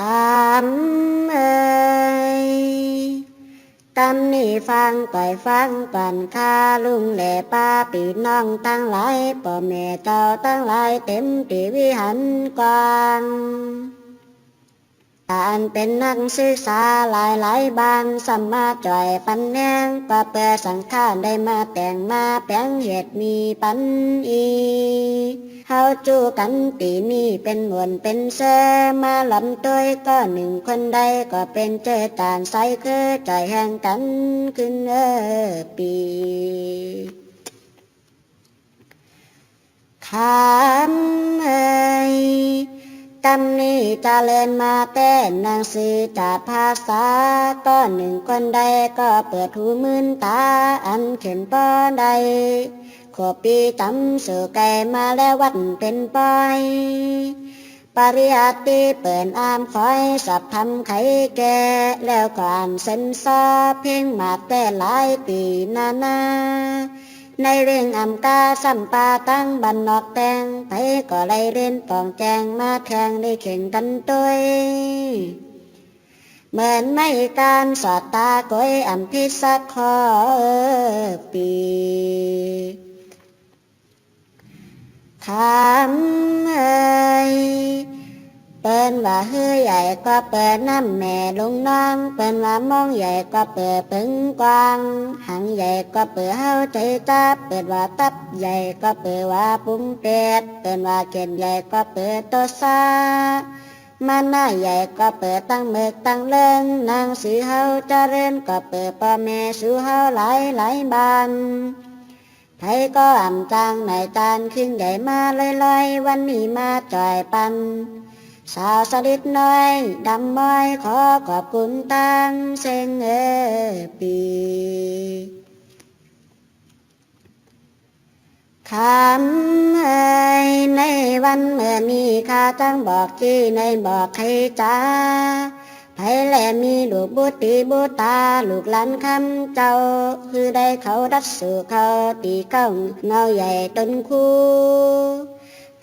ำเอ่ยตำนี่ฟังก่อยฟังก่นข้าลุงแหล่ป้าปีน้องตั้งหลายป่อแม่เจ้าตั้งหลายเต็มตีวิหันกวาง การเป็นนักศึกษาหลายหลายบ้านสัมมาจ่อยปันแนงปะเปอสังขารได้มาแต่งมาแปลงเหตุมีปันอีเฮาจูกันตีนี่เป็นมวลเป็นเสมาลำตัวก็หนึ่งคนใดก็เป็นเจอตานใสคือใจแห่งกันขึ้นเออปีคำเอ่ย ตำนี้จะเล่นมาแต่หนังสือจากภาษาก็หนึ่งคนใดก็เปิดหูมืนตาอันเข็นป้อใดขวบปีตำสู่ไก่มาแล้ววัดเป็นปอยปริยัติเปิดอามคอยสับทำไขแก่แล้วก่อนเซนซอเพ่งมาแต่หลายปีนานา ในเรื่องอำกาสัมปาตั้งบันนอกแตงไปก็ไล่เล่นปองแจงมาแทงได้เข่งกันด้วยเหมือนไม่การสอดตาก้อยอำพิสักคอปีคำเอ่ย เปิ้นว่าเฮือใหญ่ก็เปิดน้ำแม่ลงน้องเปิ้นว่ามองใหญ่ก็เปิดปึงกวางหังใหญ่ก็เปิดเฮาใจจับเปิดว่าตับใหญ่ก็เปิดว่าปุ้มเป็ดเปิ้นว่าเกนใหญ่ก็เปิดตัวซามันหน้าใหญ่ก็เปิดตั้งเมือกตั้งเลิงนางสีเฮาจะเจริญก็เปิดพ่อแม่สูเฮาหลายหลายบานไทยก็อ่ำจางในตานขึ้นใหญ่มาลอยๆวันนี้มาจ่อยปัน สาวสลิดน้อยดำม้อยขอขอบคุณตั้งเซงเอปีคำเอ่ยในวันเมื่อนี้ข้าตั้งบอกจี้ในบอกใครจ้าไผแลมีลูกบุตรีบุตาลูกหลานคำเจ้า คือได้เขาดัดสู่เขาตีเก้าเงาใหญ่ต้นคู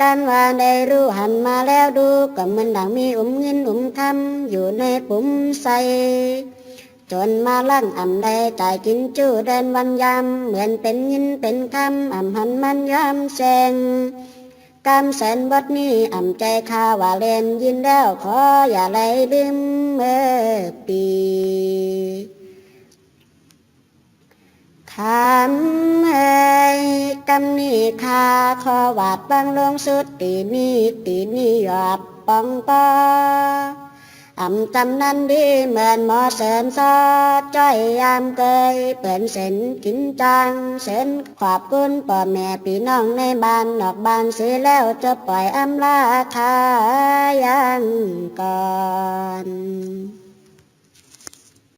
การว่าได้รู้หันมาแล้วดูก็เหมันดังมีอุ้มเงินอุ้มคำอยู่ในปุ่มใสจนมาลั่งอ่ำได้จ่ายกินจู้เดินวันยามเหมือนเป็นยินเป็นคำอ่ำหันมันยามแสงกำแสนบทนี้อ่ำใจข้าว่าเล่นยินแล้วขออย่าไหลลืมเมื่อปีคำเำนี้ข้าขอวาดบังลงสุดตีนี้ตีนี้หยอดปองปออำจำนั้นดีเหมือนหมอเสริมซอจ้อยยามเกยเปิ่นเส้นกินจังเส้นขอบคุณพ่อแม่พี่น้องในบ้านนอกบ้านเสียแล้วจะปล่อยอำลาทายังก่อน